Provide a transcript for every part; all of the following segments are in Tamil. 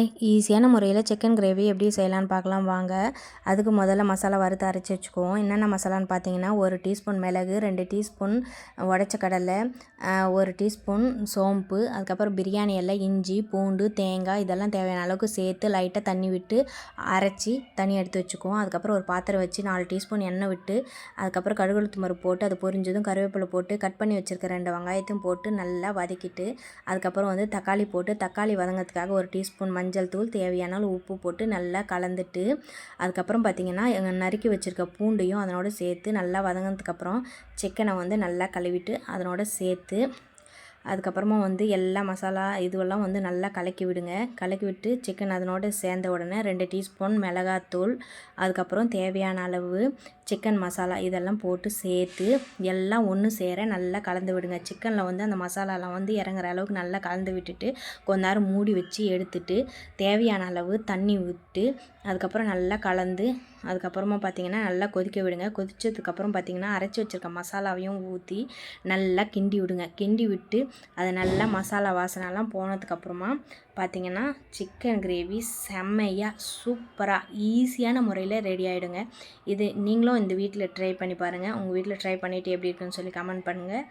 ஹாய் ஈஸியான முறையில் சிக்கன் கிரேவி எப்படி செய்யலான்னு பார்க்கலாம். வாங்க. அதுக்கு முதல்ல மசாலா வறுத்து அரைச்சி வச்சுக்குவோம். என்னென்ன மசாலான்னு பார்த்தீங்கன்னா ஒரு டீஸ்பூன் மிளகு ரெண்டு டீஸ்பூன் உடச்ச கடலை ஒரு டீஸ்பூன் சோம்பு அதுக்கப்புறம் பிரியாணி எல்லாம் இஞ்சி பூண்டு தேங்காய் இதெல்லாம் தேவையான அளவுக்கு சேர்த்து லைட்டாக தண்ணி விட்டு அரைச்சி தண்ணி எடுத்து வச்சுக்குவோம். அதுக்கப்புறம் ஒரு பாத்திரம் வச்சு நாலு டீஸ்பூன் எண்ணெய் விட்டு அதுக்கப்புறம் கடுகுளுத்து மறு போட்டு அது பொரிஞ்சதும் கருவேப்பிலை போட்டு கட் பண்ணி வச்சுருக்க ரெண்டு வெங்காயத்தையும் போட்டு நல்லா வதக்கிட்டு அதுக்கப்புறம் வந்து தக்காளி போட்டு தக்காளி வதங்கிறதுக்காக ஒரு டீஸ்பூன் மஞ்சள் மஞ்சள் தூள் தேவையான உப்பு போட்டு நல்லா கலந்துட்டு அதுக்கப்புறம் பார்த்திங்கன்னா நறுக்கி வச்சுருக்க பூண்டையும் அதனோட சேர்த்து நல்லா வதங்கினதுக்கப்புறம் சிக்கனை வந்து நல்லா கழுவிட்டு அதனோட சேர்த்து அதுக்கப்புறமா வந்து எல்லா மசாலா இதுவெல்லாம் வந்து நல்லா கலக்கி விடுங்க. கலக்கி விட்டு சிக்கன் அதனோடு சேர்ந்த உடனே ரெண்டு டீஸ்பூன் மிளகாத்தூள் அதுக்கப்புறம் தேவையான அளவு சிக்கன் மசாலா இதெல்லாம் போட்டு சேர்த்து எல்லாம் ஒன்று சேர நல்லா கலந்து விடுங்க. சிக்கனில் வந்து அந்த மசாலாலாம் வந்து இறங்குற அளவுக்கு நல்லா கலந்து விட்டுட்டு கொஞ்ச நேரம் மூடி வச்சு எடுத்துட்டு தேவையான அளவு தண்ணி விட்டு அதுக்கப்புறம் நல்லா கலந்து அதுக்கப்புறமா பார்த்திங்கன்னா நல்லா கொதிக்க விடுங்க. கொதித்ததுக்கப்புறம் பார்த்திங்கன்னா அரைச்சி வச்சுருக்க மசாலாவையும் ஊற்றி நல்லா கிண்டி விடுங்க. கிண்டி விட்டு அதை நல்லா மசாலா வாசனைலாம் போனதுக்கப்புறமா பார்த்திங்கன்னா சிக்கன் கிரேவி செம்மையாக சூப்பராக ஈஸியான முறையில் ரெடி ஆகிடுங்க இது நீங்களும் நீங்களும் இந்த வீட்டில் ட்ரை பண்ணி பாருங்கள் உங்கள் வீட்டில் ட்ரை பண்ணிவிட்டு எப்படி இருக்குன்னு சொல்லி கமெண்ட் பண்ணுங்கள்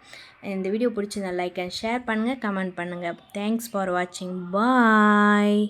இந்த வீடியோ பிடிச்சிருந்தா லைக் அண்ட் ஷேர் பண்ணுங்கள் கமெண்ட் பண்ணுங்கள் தேங்க்ஸ் ஃபார் வாட்சிங் பாய்